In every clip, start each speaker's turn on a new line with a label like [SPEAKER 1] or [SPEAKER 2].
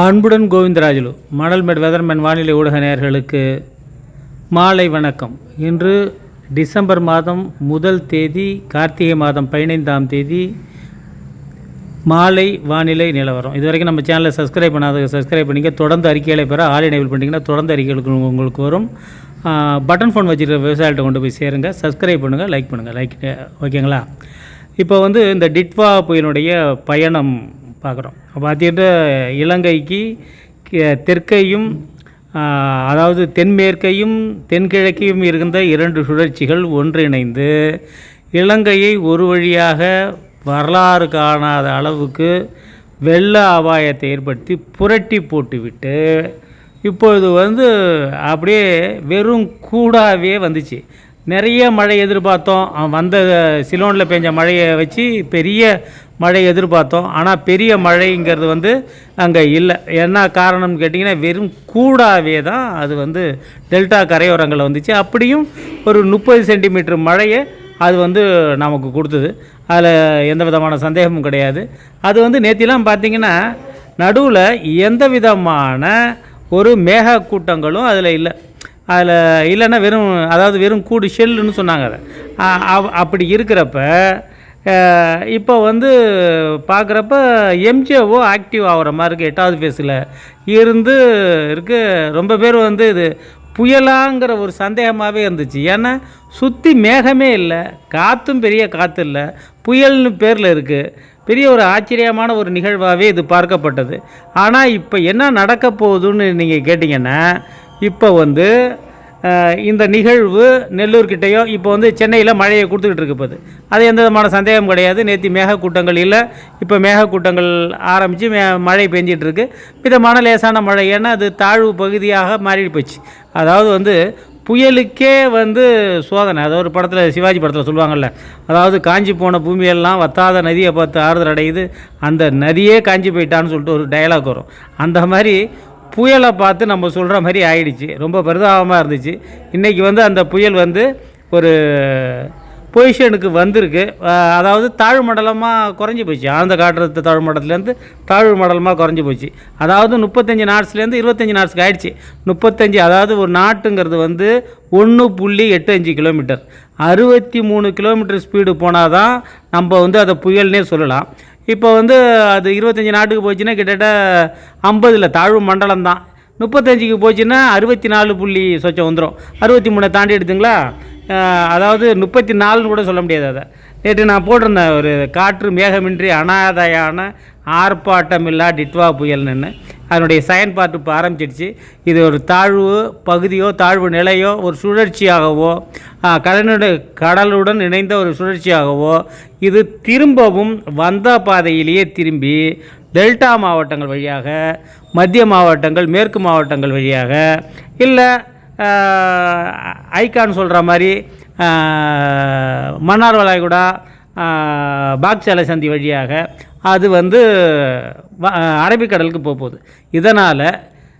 [SPEAKER 1] அன்புடன் கோவிந்தராஜலு மணல்மேடு வெதர்மேன் வானிலை ஊடக நேயர்களுக்கு மாலை வணக்கம். இன்று டிசம்பர் மாதம் முதல் தேதி கார்த்திகை மாதம் பதினைந்தாம் தேதி மாலை வானிலை நிலவரம். இது வரைக்கும் நம்ம சேனலை சப்ஸ்கிரைப் பண்ணாத சப்ஸ்கிரைப் பண்ணிங்க. தொடர்ந்து அறிக்கைகளை பெற ஆல் எனேபிள் பண்ணிங்கன்னா தொடர்ந்து அறிக்கைகளுக்கு உங்களுக்கு வரும். பட்டன் ஃபோன் வச்சுருக்க விவசாயிகிட்ட கொண்டு போய் சேருங்க. சப்ஸ்கிரைப் பண்ணுங்கள் லைக் பண்ணுங்கள் லைக் ஓகேங்களா? இப்போ வந்து இந்த டிட்வா புயலுடைய பயணம் பார்க்குறோம். பார்த்துக்கிட்டு இலங்கைக்கு தெற்கையும் அதாவது தென்மேற்கையும் தென்கிழக்கையும் இருந்த இரண்டு சுழற்சிகள் ஒன்றிணைந்து இலங்கையை ஒரு வழியாக வரலாறு காணாத அளவுக்கு வெள்ள அபாயத்தை ஏற்படுத்தி புரட்டி போட்டுவிட்டு இப்பொழுது வந்து அப்படியே வெறும் கூடாவே வந்துச்சு. நிறைய மழை எதிர்பார்த்தோம். வந்த சிலோனில் பெஞ்ச மழையை வச்சு பெரிய மழை எதிர்பார்த்தோம். ஆனால் பெரிய மழைங்கிறது வந்து அங்கே இல்லை. என்ன காரணம்னு கேட்டிங்கன்னா வெறும் கூடாவே தான் அது வந்து டெல்டா கரையோரங்களில் வந்துச்சு. அப்படியும் ஒரு முப்பது சென்டிமீட்டர் மழையை அது வந்து நமக்கு கொடுத்தது. அதில் எந்த விதமான சந்தேகமும் கிடையாது. அது வந்து நேத்திலாம் பார்த்திங்கன்னா நடுவில் எந்த விதமான ஒரு மேக கூட்டங்களும் அதில் இல்லை. அதில் இல்லைன்னா வெறும் அதாவது வெறும் கூடு ஷெல்லுன்னு சொன்னாங்க அதை. அவ்- அப்படி இருக்கிறப்ப இப்போ வந்து பார்க்குறப்ப எம்ஜிஓ ஆக்டிவ் ஆகிற மாதிரி இருக்குது எட்டாவது ஃபேஸில் இருந்து இருக்கு ரொம்ப பேர் வந்து இது புயலாங்கிற ஒரு சந்தேகமாகவே இருந்துச்சு. ஏன்னா சுற்றி மேகமே இல்லை காற்றும் பெரிய காற்று இல்லை புயல்னு பேரில் இருக்குது பெரிய ஒரு ஆச்சரியமான ஒரு நிகழ்வாகவே இது பார்க்கப்பட்டது. ஆனால் இப்போ என்ன நடக்க போகுதுன்னு நீங்கள் கேட்டிங்கன்னா இப்போ வந்து இந்த நிகழ்வு நெல்லூர்கிட்டயோ இப்போ வந்து சென்னையில் மழையை கொடுத்துக்கிட்டு இருக்கு அது எந்த விதமான சந்தேகம் கிடையாது. நேற்று மேகக்கூட்டங்கள் இல்லை. இப்போ மேகக்கூட்டங்கள் ஆரம்பித்து மே மழை பெஞ்சிகிட்ருக்கு மிதமான லேசான மழை. ஏன்னா அது தாழ்வு பகுதியாக மாறி போச்சு. அதாவது வந்து புயலுக்கே வந்து சோதனை. அதாவது ஒரு படத்தில் சிவாஜி படத்தில் சொல்லுவாங்கள்ல அதாவது காஞ்சி போன பூமியெல்லாம் வத்தாத நதியை பார்த்து ஆறுதல் அடையுது. அந்த நதியே காஞ்சி போயிட்டான்னு சொல்லிட்டு ஒரு டயலாக் வரும். அந்த மாதிரி புயலை பார்த்து நம்ம சொல்கிற மாதிரி ஆயிடுச்சு. ரொம்ப பரிதாபமாக இருந்துச்சு. இன்றைக்கி வந்து அந்த புயல் வந்து ஒரு பொசிஷனுக்கு வந்திருக்கு. அதாவது தாழ் மண்டலமாக குறைஞ்சி போச்சு. ஆழ்ந்த காற்றழுத்த தாழ் மண்டலத்துலேருந்து தாழ்வு மண்டலமாக குறைஞ்சி போச்சு. அதாவது முப்பத்தஞ்சு நாட்ஸ்லேருந்து இருபத்தஞ்சி நாட்ஸ்க்கு ஆயிடுச்சு. முப்பத்தஞ்சு அதாவது ஒரு நாட்டுங்கிறது வந்து ஒன்று புள்ளி எட்டு அஞ்சு கிலோமீட்டர். அறுபத்தி மூணு கிலோமீட்டர் ஸ்பீடு போனால் தான் நம்ம வந்து அதை புயல்னே சொல்லலாம். இப்போ வந்து அது இருபத்தஞ்சி நாட்டுக்கு போச்சுன்னா கிட்டத்தட்ட ஐம்பதில் தாழ்வு மண்டலம் தான் முப்பத்தஞ்சுக்கு போச்சுன்னா அறுபத்தி நாலு புள்ளி சொச்சம் வந்துடும் அறுபத்தி மூணை தாண்டி எடுத்துங்களா? அதாவது முப்பத்தி நாலுன்னு கூட சொல்ல முடியாது அதை. நேற்று நான் போட்டிருந்தேன் ஒரு காற்று மேகமின்றி அனாதையான ஆர்ப்பாட்டமில்லா டிட்வா புயல்னு அதனுடைய செயல்பாட்டு இப்போ ஆரம்பிச்சிடுச்சு. இது ஒரு தாழ்வு பகுதியோ தாழ்வு நிலையோ ஒரு சுழற்சியாகவோ கடலுடைய கடலுடன் இணைந்த ஒரு சுழற்சியாகவோ இது திரும்பவும் வந்த பாதையிலேயே திரும்பி டெல்டா மாவட்டங்கள் வழியாக மத்திய மாவட்டங்கள் மேற்கு மாவட்டங்கள் வழியாக இல்லை ஐகான் சொல்கிற மாதிரி மன்னார் வளைகுடா பாக்சாலை சந்தி வழியாக அது வந்து வ- அரபிக்கடலுக்கு போக போகுது. இதனால்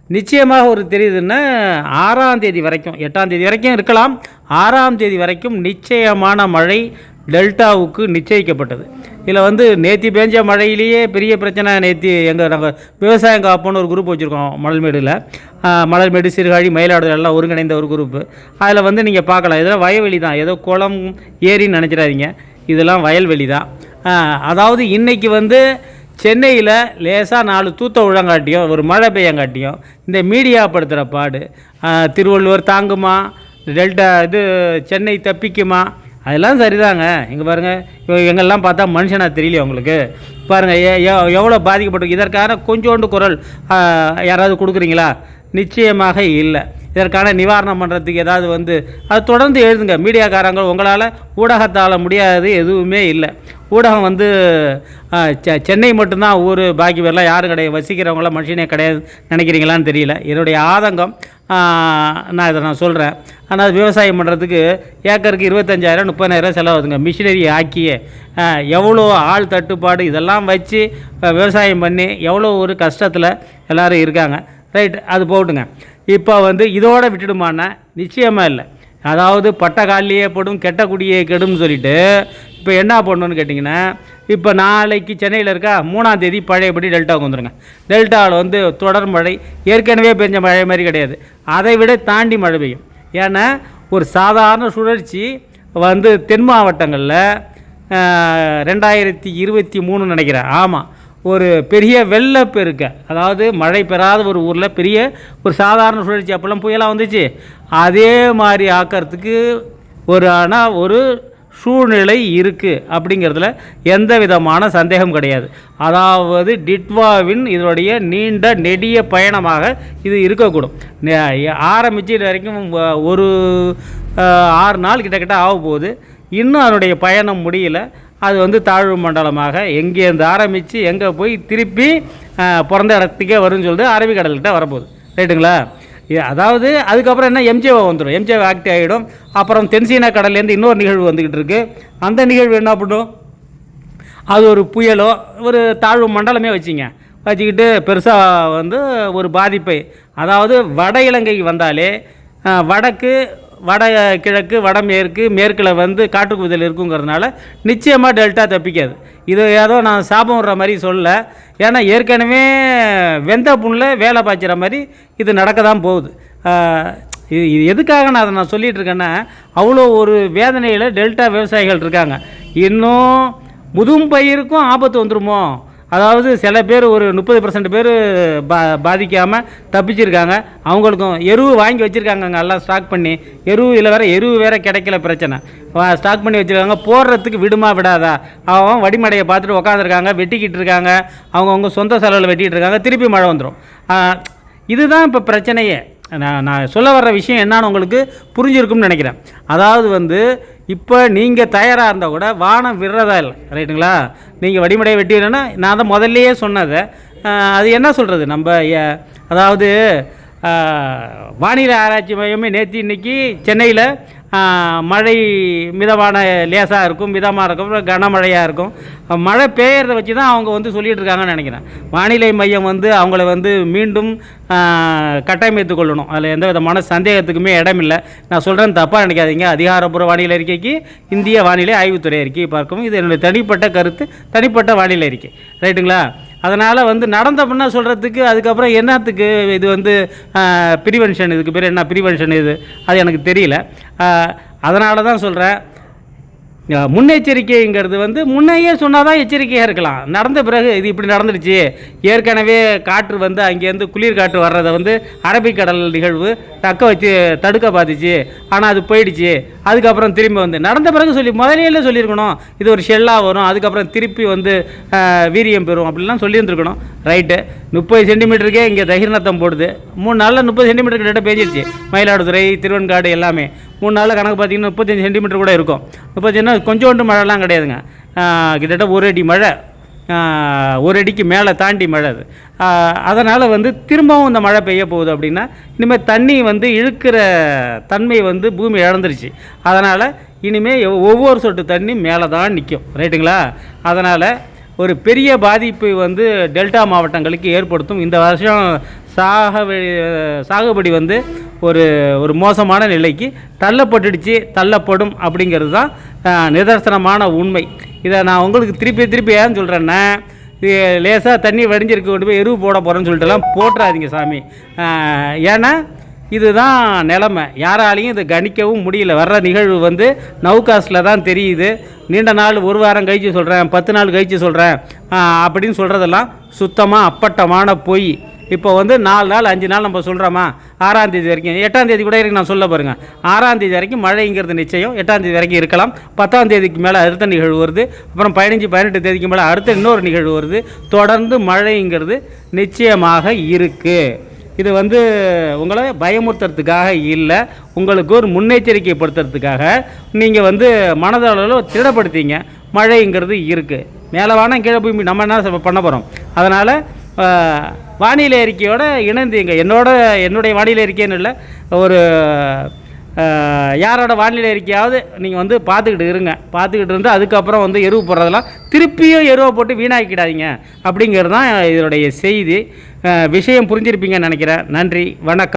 [SPEAKER 1] நிச்சயமாக ஒரு தெரியுதுன்னா ஆறாம் தேதி வரைக்கும் எட்டாம் தேதி வரைக்கும் இருக்கலாம். ஆறாம் தேதி வரைக்கும் நிச்சயமான மழை டெல்டாவுக்கு நிச்சயிக்கப்பட்டது. இதில் வந்து நேத்தி பேஞ்ச மழையிலேயே பெரிய பிரச்சனை நேத்தி எங்கள் நாங்கள் விவசாயம் காப்போன்னு ஒரு குரூப் வச்சுருக்கோம் மணல்மேடில் மணல்மேடு சிறுகாழி மயிலாடுதுறை எல்லாம் ஒருங்கிணைந்த ஒரு குரூப்பு. அதில் வந்து நீங்கள் பார்க்கலாம். இதெல்லாம் வயவெளி தான். ஏதோ குளம் ஏரின்னு நினச்சிடாதீங்க. இதெல்லாம் வயல்வெளி தான் அதாவது இன்னைக்கு வந்து சென்னையில் லேசாக நாலு தூத்த உழங்காட்டியும் ஒரு மழை பெய்யங்காட்டியும் இந்த மீடியா படுத்துகிற பாடு. திருவள்ளுவர் தாங்குமா? டெல்டா இது சென்னை தப்பிக்குமா? அதெல்லாம் சரிதாங்க. இங்கே பாருங்கள் எங்கெல்லாம் பார்த்தா மனுஷனாக தெரியலையே உங்களுக்கு. பாருங்கள் எவ்வளோ பாதிக்கப்பட்டு இதற்கான கொஞ்சோண்டு குரல் யாராவது கொடுக்குறீங்களா? நிச்சயமாக இல்லை. இதற்கான நிவாரணம் பண்ணுறதுக்கு ஏதாவது வந்து அது தொடர்ந்து எழுதுங்க. மீடியாக்காரங்க உங்களால் ஊடகத்தால் முடியாது எதுவுமே இல்லை. ஊடகம் வந்து செ- சென்னை மட்டும்தான் ஊர் பாக்கி பேர்லாம் யாரும் கிடையாது. வசிக்கிறவங்களாம் மனுஷனே கிடையாது நினைக்கிறீங்களான்னு தெரியல. என்னுடைய ஆதங்கம் நான் இதை நான் சொல்கிறேன் ஆனால் விவசாயம் பண்ணுறதுக்கு ஏக்கருக்கு இருபத்தஞ்சாயிரம் முப்பதாயிரம் செலவாகுதுங்க. மிஷினரி ஆக்கியே எவ்வளோ ஆள் தட்டுப்பாடு இதெல்லாம் வச்சு விவசாயம் பண்ணி எவ்வளோ ஒரு கஷ்டத்தில் எல்லோரும் இருக்காங்க. ரைட் அது போட்டுங்க. இப்போ வந்து இதோட விட்டுடுமான்னா நிச்சயமாக இல்லை. அதாவது பட்ட காலிலேயே படும் கெட்ட குடியே கெடும்னு சொல்லிட்டு இப்போ என்ன பண்ணணும்னு கேட்டிங்கன்னா இப்போ நாளைக்கு சென்னையில் இருக்கா? மூணாம் தேதி பழையபடி டெல்டாவுக்கு வந்துருங்க. டெல்டாவில் வந்து தொடர் மழை ஏற்கனவே பெஞ்ச மழை மாதிரி கிடையாது. அதை விட தாண்டி மழை பெய்யும். ஏன்னா ஒரு சாதாரண சுழற்சி வந்து தென் மாவட்டங்களில் ரெண்டாயிரத்தி இருபத்தி மூணு நினைக்கிறேன். ஆமாம் ஒரு பெரிய வெள்ளப்பெருக்க அதாவது மழை பெறாத ஒரு ஊரில் பெரிய ஒரு சாதாரண சுழற்சி. அப்போல்லாம் புயலாக வந்துச்சு. அதே மாதிரி ஆக்கிறதுக்கு ஒரு ஆனால் ஒரு சூழ்நிலை இருக்குது அப்படிங்கிறதுல எந்த விதமான சந்தேகம் கிடையாது. அதாவது டிட்வாவின் இதனுடைய நீண்ட நெடிய பயணமாக இது இருக்கக்கூடும். நெ- ஆரம்பிச்சு இது வரைக்கும் ஒரு ஆறு நாள் கிட்டக்கிட்ட ஆக போகுது இன்னும் அதனுடைய பயணம் முடியல. அது வந்து தாழ்வு மண்டலமாக எங்கேருந்து ஆரம்பித்து எங்கே போய் திருப்பி பிறந்த இடத்துக்கே வரும்னு சொல்லிட்டு அரபிக்கடல்கிட்ட வரப்போகுது. ரைட்டுங்களா அதாவது அதுக்கப்புறம் என்ன? எம்ஜிஓ வந்துடும் எம்ஜிஓ ஆக்டிவ் ஆகிடும். அப்புறம் தென்சீனா கடல்லேருந்து இன்னொரு நிகழ்வு வந்துக்கிட்டு இருக்குது அந்த நிகழ்வு என்ன பண்ணும்? அது ஒரு புயலோ ஒரு தாழ்வு மண்டலமே வச்சிங்க. வச்சுக்கிட்டு பெருசாக வந்து ஒரு பாதிப்பை அதாவது வட இலங்கைக்கு வந்தாலே வடக்கு வட கிழக்கு வடமேற்கு மேற்கில் வந்து காட்டுக்குவிதல் இருக்குங்கிறதுனால நிச்சயமாக டெல்டா தப்பிக்காது. இது ஏதோ நான் சாபம் விடுற மாதிரி சொல்லலை. ஏன்னா ஏற்கனவே வெந்த புண்ணில் வேலை பாய்ச்சிற மாதிரி இது நடக்க தான் போகுது இது இது எதுக்காக நான் அதை நான் சொல்லிகிட்டு இருக்கேன்னா அவ்வளோ ஒரு வேதனையில் டெல்டா விவசாயிகள் இருக்காங்க. இன்னும் முதும் பயிருக்கும் ஆபத்து வந்துருமோ? அதாவது சில பேர் ஒரு முப்பது பர்சன்ட் பேர் பா பாதிக்காமல் தப்பிச்சிருக்காங்க. அவங்களுக்கும் எருவு வாங்கி வச்சுருக்காங்க எல்லாம் ஸ்டாக் பண்ணி. எருவு இல்லை வேறு எருவு வேறு கிடைக்கல பிரச்சனை. ஸ்டாக் பண்ணி வச்சுருக்காங்க. போடுறதுக்கு விடுமா விடாதா? அவன் வடிமடையை பார்த்துட்டு உக்காந்துருக்காங்க வெட்டிக்கிட்டு இருக்காங்க. அவங்கவுங்க சொந்த செலவில் வெட்டிக்கிட்டு இருக்காங்க. திருப்பி மழை வந்துடும் இதுதான் இப்போ பிரச்சனையே. நான் நான் சொல்ல வர்ற விஷயம் என்னான்னு உங்களுக்கு புரிஞ்சிருக்கும்னு நினைக்கிறேன். அதாவது வந்து இப்போ நீங்கள் தயாராக இருந்தால் கூட வானம் விடுறதா இல்லை ரைட்டுங்களா? நீங்கள் வடிமடையை வெட்டிடணும்னா நான் தான் முதல்லையே சொன்னதை. அது என்ன சொல்கிறது நம்ம அதாவது வானிலை ஆராய்ச்சி மையமே நேற்று இன்னைக்கு சென்னையில் மழை மிதமான லேசாக இருக்கும் மிதமாக இருக்கும் கனமழையாக இருக்கும். மழை பெய்யறத வச்சு தான் அவங்க வந்து சொல்லிகிட்ருக்காங்கன்னு நினைக்கிறேன். வானிலை மையம் வந்து அவங்கள வந்து மீண்டும் கட்டமைத்து கொள்ளணும். அதில் எந்த விதமான சந்தேகத்துக்குமே இடமில்லை. நான் சொல்கிறேன் தப்பாக நினைக்காதீங்க. அதிகாரப்பூர்வ வானிலை அறிக்கைக்கு இந்திய வானிலை ஆய்வுத்துறை அறிக்கையை பார்க்கவும். இது என்னுடைய தனிப்பட்ட கருத்து தனிப்பட்ட வானிலை அறிக்கை. ரைட்டுங்களா? அதனால் வந்து நடந்த பின்ன சொல்கிறதுக்கு அதுக்கப்புறம் என்னத்துக்கு இது வந்து ப்ரிவென்ஷன் இதுக்கு பேர் என்ன ப்ரிவென்ஷன் இது? அது எனக்கு தெரியல. அதனால தான் சொல்கிறேன் முன்னெச்சரிக்கைங்கிறது வந்து முன்னையே சொன்னால் தான் எச்சரிக்கையாக இருக்கலாம். நடந்த பிறகு இது இப்படி நடந்துடுச்சு. ஏற்கனவே காற்று வந்து அங்கேருந்து குளிர் காற்று வர்றதை வந்து அரபிக்கடல் நிகழ்வு தக்க வச்சு தடுக்க பார்த்துச்சு ஆனால் அது போயிடுச்சு. அதுக்கப்புறம் திரும்பி வந்து நடந்த பிறகு சொல்லி முதலையில சொல்லியிருக்கணும். இது ஒரு ஷெல்லாக வரும். அதுக்கப்புறம் திருப்பி வந்து வீரியம் பெறும் அப்படிலாம் சொல்லியிருந்துருக்கணும். ரைட்டு முப்பது சென்டிமீட்டருக்கே இங்கே தகிர்நத்தம் போடுது. மூணு நாளில் முப்பது சென்டிமீட்டர் கிட்ட பேஞ்சிடுச்சு மயிலாடுதுறை திருவெண்காடு எல்லாமே. மூணு நாளில் கணக்கு பார்த்தீங்கன்னா முப்பத்தஞ்சு சென்டிமீட்டர் கூட இருக்கும். முப்பத்தஞ்சுனா கொஞ்சோண்டு மழைலாம் கிடையாதுங்க. கிட்டத்தட்ட ஒரு அடி மழை ஒரு அடிக்கு மேலே தாண்டி மழை அது. அதனால் வந்து திரும்பவும் இந்த மழை பெய்ய போகுது அப்படின்னா இனிமேல் தண்ணி வந்து இழுக்கிற தன்மை வந்து பூமி இழந்துருச்சு. அதனால் இனிமேல் ஒவ்வொரு சொட்டு தண்ணி மேலே தான் நிற்கும் ரைட்டுங்களா? அதனால் ஒரு பெரிய பாதிப்பு வந்து டெல்டா மாவட்டங்களுக்கு ஏற்படுத்தும். இந்த வருஷம் சாக சாகுபடி வந்து ஒரு ஒரு மோசமான நிலைக்கு தள்ளப்பட்டுடுச்சு தள்ளப்படும் அப்படிங்கிறது தான் நிதர்சனமான உண்மை. இதை நான் உங்களுக்கு திருப்பி திருப்பி ஏன் சொல்கிறேன்னா லேசாக தண்ணி வடிஞ்சிருக்கு கொண்டு போய் எருவு போட போகிறேன்னு சொல்லிட்டுலாம் போட்டுறாதீங்க சாமி. ஏன்னா இதுதான் நிலமை. யாராலையும் இதை கணிக்கவும் முடியல. வர்ற நிகழ்வு வந்து நவுகாஸ்டில் தான் தெரியுது. நீண்ட நாள் ஒரு வாரம் கழித்து சொல்கிறேன் பத்து நாள் கழித்து சொல்கிறேன் அப்படின்னு சொல்கிறதெல்லாம் சுத்தமாக அப்பட்டமான பொய். இப்போ வந்து நாலு நாள் அஞ்சு நாள் நம்ம சொல்கிறோமா ஆறாம் தேதி வரைக்கும். எட்டாம் தேதி கூட இருக்குது நான் சொல்ல பாருங்கள் ஆறாம் தேதி வரைக்கும் மழைங்கிறது நிச்சயம். எட்டாம் தேதி வரைக்கும் இருக்கலாம். பத்தாம் தேதிக்கு மேலே அடுத்த நிகழ்வு வருது. அப்புறம் பதினஞ்சு பதினெட்டு தேதிக்கு மேலே அடுத்த இன்னொரு நிகழ்வு வருது. தொடர்ந்து மழைங்கிறது நிச்சயமாக இருக்குது இது வந்து உங்களை பயமுறுத்துறதுக்காக இல்லை. உங்களுக்கு ஒரு முன்னெச்சரிக்கைப்படுத்துறதுக்காக நீங்கள் வந்து மனதளவில் திடப்படுத்திங்க. மழைங்கிறது இருக்குது மேலே வானம் கீழே பூமி நம்ம என்ன பண்ண போகிறோம் அதனால் வானிலை அறிக்கையோட இங்கே என்னோட என்னுடைய வானிலை அறிக்கைன்னு இல்லை ஒரு யாரோட வானிலை அறிக்கையாவது நீங்கள் வந்து பார்த்துக்கிட்டு இருங்க. பார்த்துக்கிட்டு இருந்து அதுக்கப்புறம் வந்து எருவு போடுறதெல்லாம் திருப்பியும் எருவை போட்டு வீணாக்கிடாதீங்க. அப்படிங்கிறது தான் இதனுடைய செய்தி. விஷயம் புரிஞ்சிருப்பீங்கன்னு நினைக்கிறேன். நன்றி. வணக்கம்.